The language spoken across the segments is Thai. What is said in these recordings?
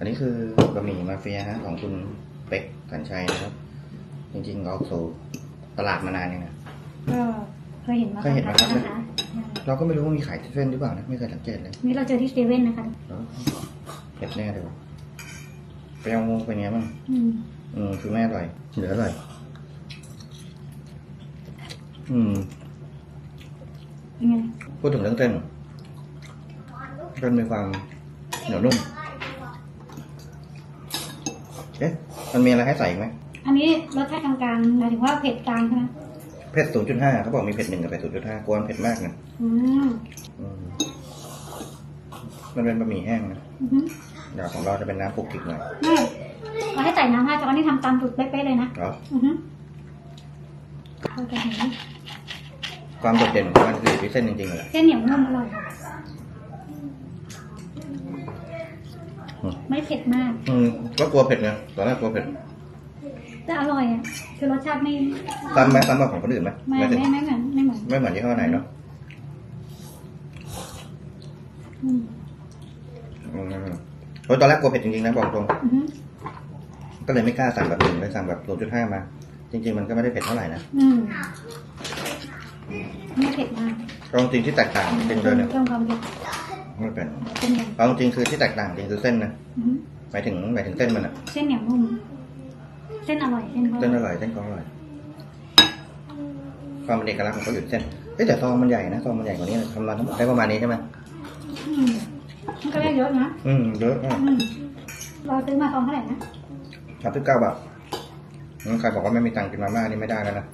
อันนี้คือบะหมี่มาเฟียฮะของคุณเป็กกันชัยนะครับ จริงๆออกสู่ตลาดมานานยังนะก็เคยเห็นมาเคยเห็นไหมครับ เราก็ไม่รู้ว่ามีขายเส้นหรือเปล่านะไม่เคยสังเกตเลยนี่เราเจอที่เซเว่นนะคะแล้วเผ็ดแน่เลยวะเปรี้ยวเป็นไงบ้างอืมอืมคือแม่อร่อยเหลืออร่อยอืมเป็นไงพูดถึงเรื่องเส้นเส้นมีความเหนียวนุ่มเอ๊ะมันมีอะไรให้ใส่อีกไหมอันนี้รสชาติกลางๆหมายถึงว่าเผ็ดกลางใช่ไหม เผ็ด0.5เขาบอกมีเผ็ดหนึ่งกับเผ็ด0.5กวนเผ็ดมากนะอืมอืมมันเป็นบะหมี่แห้งนะอือหือเดี๋ยวของเราจะเป็นน้ำปลุกกิกหน่อยไม่เราให้ใส่น้ำห้าช้อนนี่ทำตามสูตรเป๊ะๆเลยนะเหรออือหือเราจะเห็นความโดดเด่นของมันคืออยู่ที่เส้นจริงๆเลย เส้นเหนียวนุ่มอร่อยอืม ไม่เผ็ดมาก อืมก็กลัวเผ็ดไงตอนแรกกลัวเผ็ด แต่อร่อยอะคือรสชาติไม่ซ้ำไหมซ้ำกับของคนอื่นไหมไม่ถึงไม่ไม่เหมือนไม่เหมือนไม่เหมือนยี่ห้อไหนเนาะอืมอืมเพราะตอนแรกกลัวเผ็ดจริงๆนะบอกตรง อือหือก็เลยไม่กล้าสั่งแบบหนึ่งเลยสั่งแบบ0.5มา จริง ๆ มันก็ไม่ได้เผ็ดเท่าไหร่นะอืมไม่เผ็ดมากเอาจริงๆที่แตกต่างจริงๆเลยเนี่ยเพิ่มความเผ็ดไม่เป็นเป็นอย่างเอาจริงๆคือที่แตกต่างจริงคือเส้นนะอือหือหมายถึงหมายถึงเส้นมันอะเส้นเหนียวนุ่ม เส้นอร่อยเส้นก็เส้นอร่อยเส้นก็อร่อยความเป็นเอกลักษณ์ของเขาอยู่ที่เส้นเอ๊ะแต่ซองมันใหญ่นะซองมันใหญ่กว่านี้ทำมาทั้งหมดได้ประมาณนี้ใช่ไหมอืมมันก็ได้เยอะนะอืมเยอะมากอืมเราซื้อมาซองเท่าไหร่นะสามสิบเก้าบาทงั้นใครบอกว่าไม่มีตังค์กินมาม่านี่ไม่ได้แล้วนะ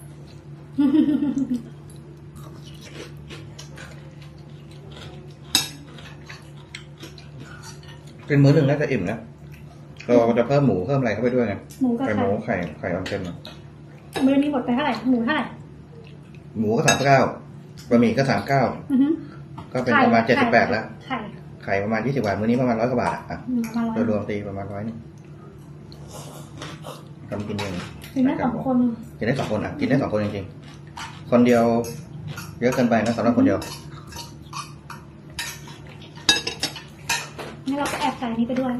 เป็นมื้อหนึ่งน่าจะอิ่มนะ เราจะเพิ่มหมูเพิ่มอะไรเข้าไปด้วยไงหมูกับไข่หไข่มูไข่ไข่ออนเซนอะมือนี้หมดไปเท่าไหร่หมูเท่าไหร่หมูก็สามเก้าบะหมี่ก็สามเก้าอือหือก็เป็นประมาณเจ็ดสิบแปดแล้วไข่ไข่ประมาณยี่สิบบาทมื้อนี้ประมาณร้อยกว่าบาทอะอะอืมประมาณโดร้อยยรวมตีประมาณร้อยนึงทำกินเองกินได้สองคนกินได้สองคนอะ กินได้สองคนจริงๆ คนเดียว เยอะเกินไปนะสำหรับคนเดียวนี่เราก็แอบใส่อันนี้ไปด้วย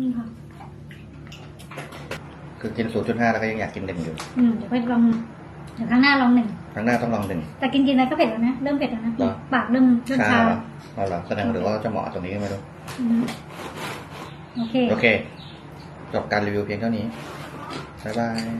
นี่ค่ะ คือกินศูนย์จุดห้าแล้วก็ยังอยากกินหนึ่งอยู่ อืมเดี๋ยวไปลองเดี๋ยวครั้งหน้าลองหนึ่ง ครั้งหน้าต้องลองหนึ่ง แต่กินกินอะไรก็เผ็ดแล้วนะ เริ่มเผ็ดแล้วนะเหรอ ปากเริ่มเริ่มชาชาเหรอเอาเหรอแสดงหรือว่าจะเหมาะตรงนี้ก็ไม่รู้ อือหือโอเค โอเค จบการรีวิวเพียงเท่านี้ บ๊ายบาย